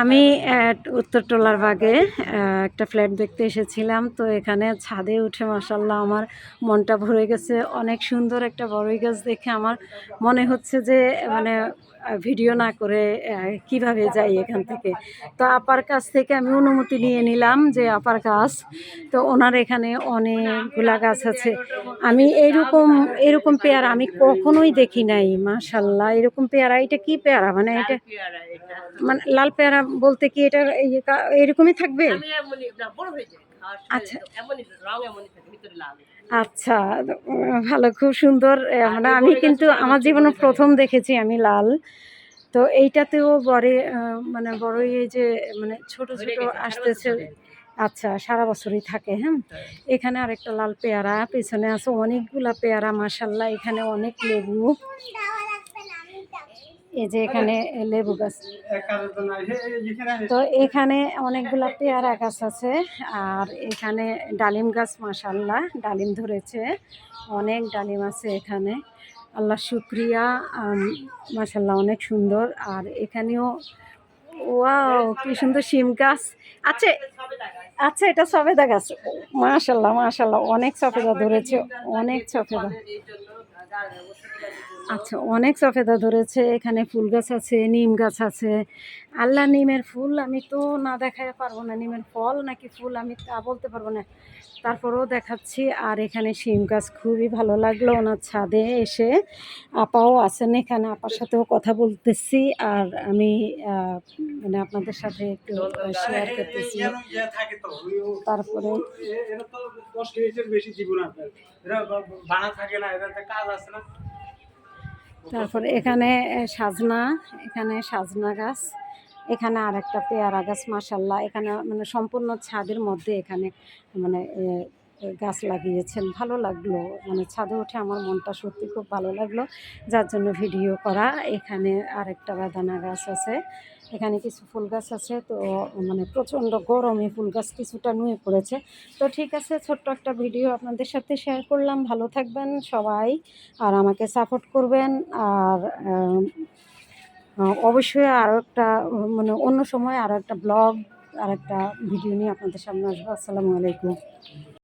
আমি উত্তর টোলার বাগে একটা ফ্ল্যাট দেখতে এসেছিলাম। তো এখানে ছাদে উঠে মাসাল্লাহ আমার মনটা ভরে গেছে। অনেক সুন্দর একটা বড়ই গাছ দেখে আমার মনে হচ্ছে যে মানে ভিডিও না করে কীভাবে যাই এখান থেকে। তো আপার কাছ থেকে আমি অনুমতি নিয়ে নিলাম যে আপার গাছ তো ওনার এখানে অনেকগুলা গাছ আছে। আমি এইরকম এরকম পেয়ারা আমি কখনোই দেখি নাই মাশাল্লাহ এরকম পেয়ারা এটা কি পেয়ারা? মানে এটা। মানে লাল পেয়ারা বলতে কি এটা এরকমই থাকবে? আচ্ছা। আচ্ছা ভালো খুব সুন্দর মানে আমি কিন্তু আমার জীবনে প্রথম দেখেছি আমি লাল। তো এইটাতেও বড়ে আহ, মানে বড়ই এই যে মানে ছোট ছোট আসতেছে। আচ্ছা সারা বছরই থাকে হ্যাঁ? এখানে আরেকটা লাল পেয়ারা পেছনে আছে অনেকগুলা পেয়ারা মাসাল্লাহ এখানে অনেক লেবু। এই যে এখানে লেবু গাছ। তো এখানে অনেকগুলা পেয়ারা গাছ আছে, আর এখানে ডালিম গাছ মাসাল্লাহ ডালিম ধরেছে, অনেক ডালিম আছে এখানে। আল্লাহ শুক্রিয়া মাসাল্লাহ অনেক সুন্দর। আর এখানেও, ওয়াও, কি সুন্দর শিম গাছ। আছে আচ্ছা এটা সফেদা গাছ। মাশাল্লাহ মাশাল্লাহ অনেক সফেদা ধরেছে, অনেক সফেদা। আচ্ছা অনেক সফেদা ধরেছে, এখানে ফুল গাছ আছে, নিম গাছ আছে। আল্লাহ নিমের ফুল আমি তো না দেখাতে পারব না, নিমের ফল নাকি ফুল আমি তা বলতে পারব না। তারপরেও দেখাচ্ছি, আর এখানে শিম গাছ খুবই ভালো লাগল ওনার ছাদে এসে। আপাও আছেন এখানে, আপার সাথেও কথা বলতেছি, আর আমি মানে আপনাদের সাথে একটু শেয়ার করতেছি। তারপরে থাকে না তারপরে এখানে সাজনা এখানে সাজনা গাছ, এখানে আর একটা পেয়ারা গাছ মাসাল্লাহ এখানে মানে সম্পূর্ণ ছাদের মধ্যে এখানে মানে গাছ লাগিয়েছেন, ভালো লাগল। মানে ছাদে উঠে আমার মনটা সত্যি খুব ভালো লাগল। যার জন্য ভিডিও করা। এখানে আরেকটা বাদানা গাছ আছে। এখানে কিছু ফুল গাছ আছে। তো মানে প্রচণ্ড গরমে ফুল গাছ কিছুটা নুয়ে পড়েছে। তো ঠিক আছে, ছোট্ট একটা ভিডিও আপনাদের সাথে শেয়ার করলাম। ভালো থাকবেন সবাই, আর আমাকে সাপোর্ট করবেন। আর অবশ্যই আরও একটা মানে অন্য সময় আরও একটা ব্লগ আর একটা ভিডিও নিয়ে আপনাদের সামনে আসব। আসসালামু আলাইকুম।